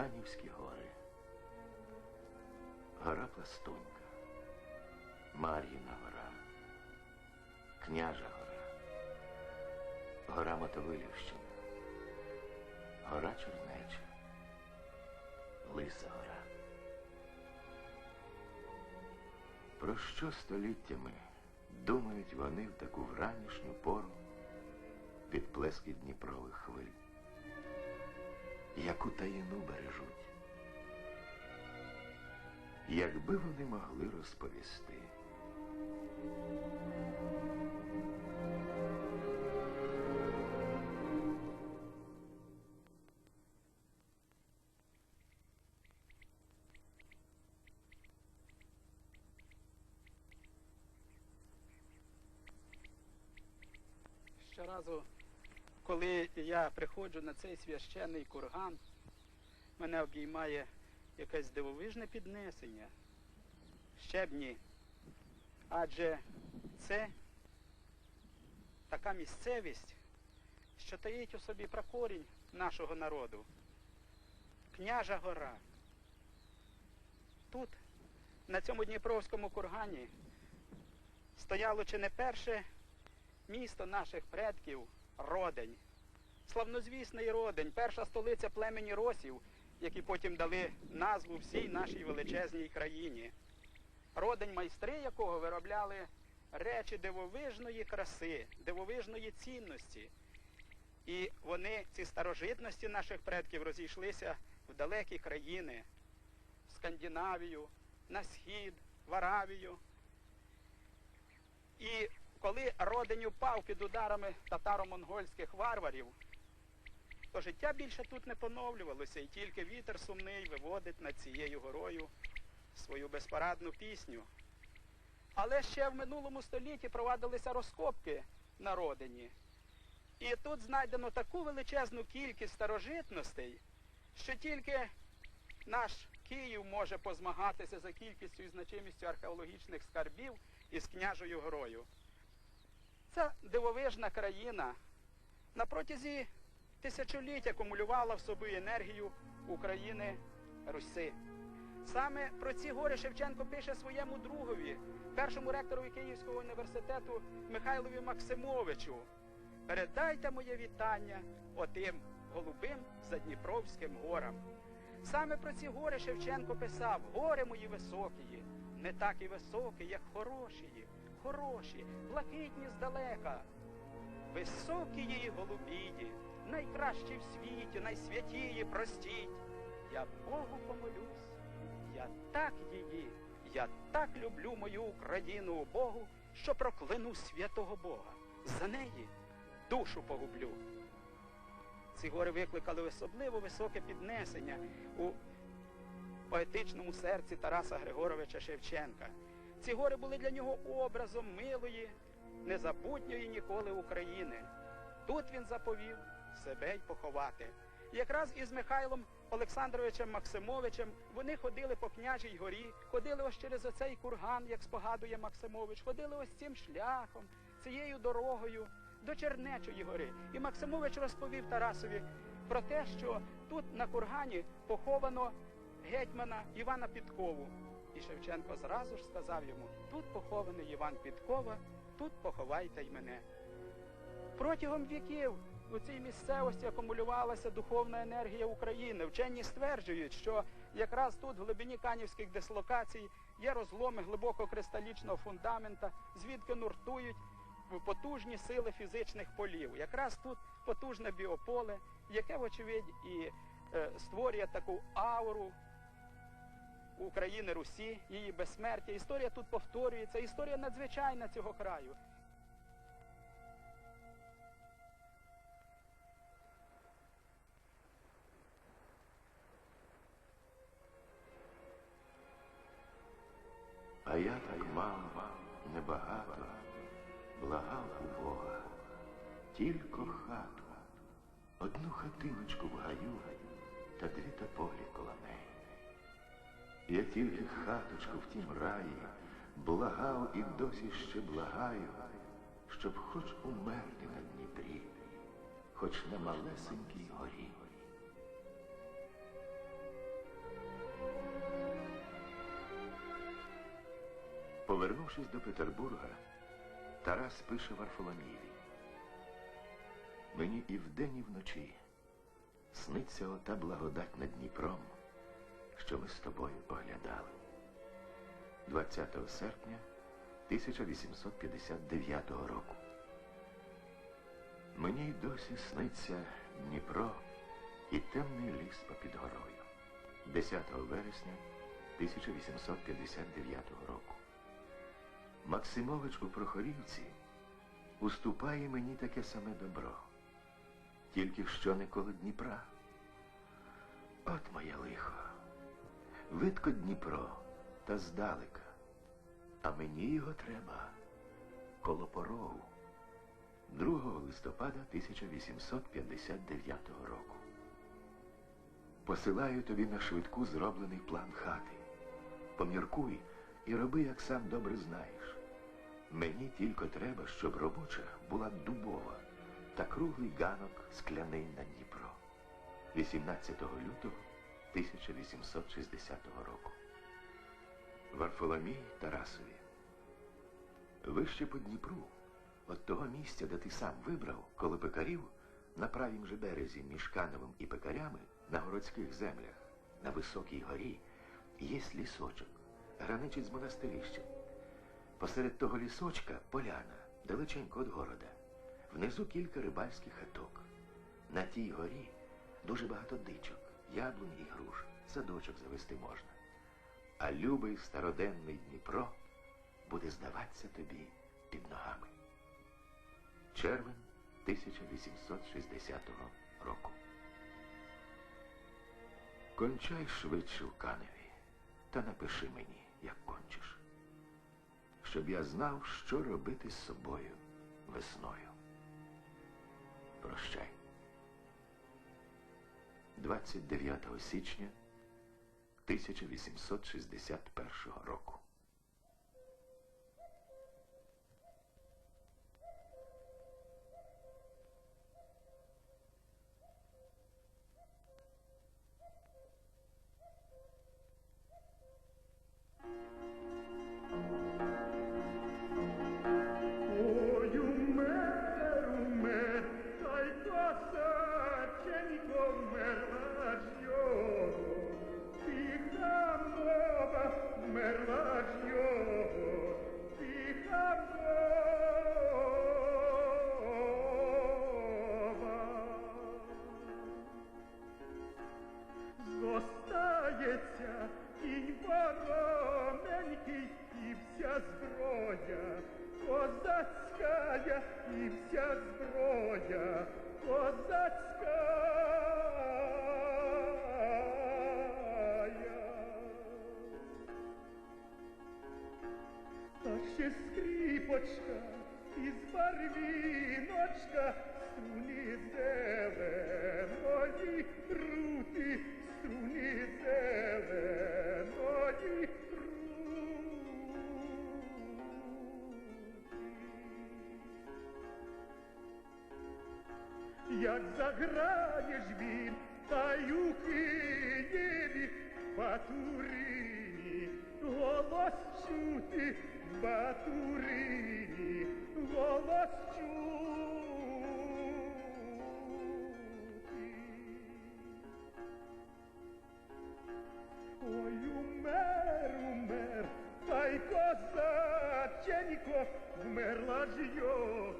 Канівські гори, гора Пластунька, Мар'їна гора, Княжа гора, гора Мотовилівщина, гора Чернеча, Лиса гора. Про що століттями думають вони в таку вранішню пору під плески Дніпрових хвиль? Яку таїну бережуть? Якби вони могли розповісти. Щоразу, коли я приходжу на цей священний курган, мене обіймає якесь дивовижне піднесення. Щебні. Адже це така місцевість, що таїть у собі пракорінь нашого народу. Княжа гора. Тут, на цьому Дніпровському кургані, стояло чи не перше місто наших предків Родень. Славнозвісний Родень, перша столиця племені Росів, які потім дали назву всій нашій величезній країні. Родень майстри якого виробляли речі дивовижної краси, дивовижної цінності. І вони, ці старожитності наших предків, розійшлися в далекі країни, в Скандинавію, на схід, в Аравію. І коли родень упав під ударами татаро-монгольських варварів, то життя більше тут не поновлювалося, і тільки вітер сумний виводить над цією горою свою безпарадну пісню. Але ще в минулому столітті провадилися розкопки на родині. І тут знайдено таку величезну кількість старожитностей, що тільки наш Київ може позмагатися за кількістю і значимістю археологічних скарбів із княжою горою. Ця дивовижна країна на протязі тисячоліть акумулювала в собі енергію України Руси. Саме про ці гори Шевченко пише своєму другові, першому ректорові Київського університету Михайлові Максимовичу. Передайте моє вітання отим голубим задніпровським горам. Саме про ці гори Шевченко писав: гори мої високі, не так і високі, як хороші, хороші, блакитні здалека. Високі її голубії, найкращі в світі, найсвятії простіть. Я Богу помолюсь, я так її, я так люблю мою Україну Богу, що прокляну святого Бога. За неї душу погублю. Ці гори викликали особливо високе піднесення у поетичному серці Тараса Григоровича Шевченка. Ці гори були для нього образом милої, незабутньої ніколи України. Тут він заповів себе й поховати. Якраз із Михайлом Олександровичем Максимовичем вони ходили по княжій горі, ходили ось через оцей курган, як спогадує Максимович, ходили ось цим шляхом, цією дорогою до Чернечої гори. І Максимович розповів Тарасові про те, що тут на кургані поховано гетьмана Івана Підкову. І Шевченко зразу ж сказав йому: тут похований Іван Підкова, тут поховайте й мене. Протягом віків у цій місцевості акумулювалася духовна енергія України. Вчені стверджують, що якраз тут, в глибині канівських дислокацій, є розломи глибококристалічного фундамента, звідки нуртують потужні сили фізичних полів. Якраз тут потужне біополе, яке, вочевидь, і е, створює таку ауру України Русі, її безсмертя. Історія тут повторюється, історія надзвичайна цього краю. А я так мало, небагато, благав у Бога, тільки хату, одну хатиночку в гаю та дві тополі коло неї. Я тільки хаточку в тім раї, благав і досі ще благаю, щоб хоч умерти на Дніпрі, хоч на малесенькій горі. Повернувшись до Петербурга, Тарас пише Варфоломієві. Мені і вдень, і вночі сниться ота благодать над Дніпром що ми з тобою оглядали. 20 серпня 1859 року. Mені й досі сниться Дніпро і темний ліс попід горою. 10 вересня 1859 року. Максимович у Прохорівці уступає мені таке саме добро, тільки що не коло Дніпра. От моє лихо. Видко Дніпро та здалека, а мені його треба коло порогу. 2 листопада 1859 року. Посилаю тобі на швидку зроблений план хати. Поміркуй і роби, як сам добре знаєш. Мені тільки треба, щоб робоча була дубова та круглий ганок скляний на Дніпро. 18 лютого 1860 року. Варфоломій Тарасові. Вище по Дніпру, от того місця, де ти сам вибрав, коло пекарів, на правім же березі між Кановим і пекарями, на городських землях, на високій горі, є лісочок, граничить з монастирищем. Посеред того лісочка поляна, далеченько від города. Внизу кілька рибальських хаток. На тій горі дуже багато дичок, яблунь і груш, садочок завести можна. А любий староденний Дніпро буде здаватися тобі під ногами. Червень 1860 року. Кончай швидше в каневі та напиши мені, як кончиш, щоб я знав, що робити з собою весною. Прощай. 29 січня 1861 року. Зброя, козацька і вся зброя, козацька. Та ще скріпочка із барвіночка, струни зеленої крути, Як заграєш він, та й у Києві Батурині, голос чути Батурині, голос чути. Ой, умер, умер, та й козаченько, вмерла ж його.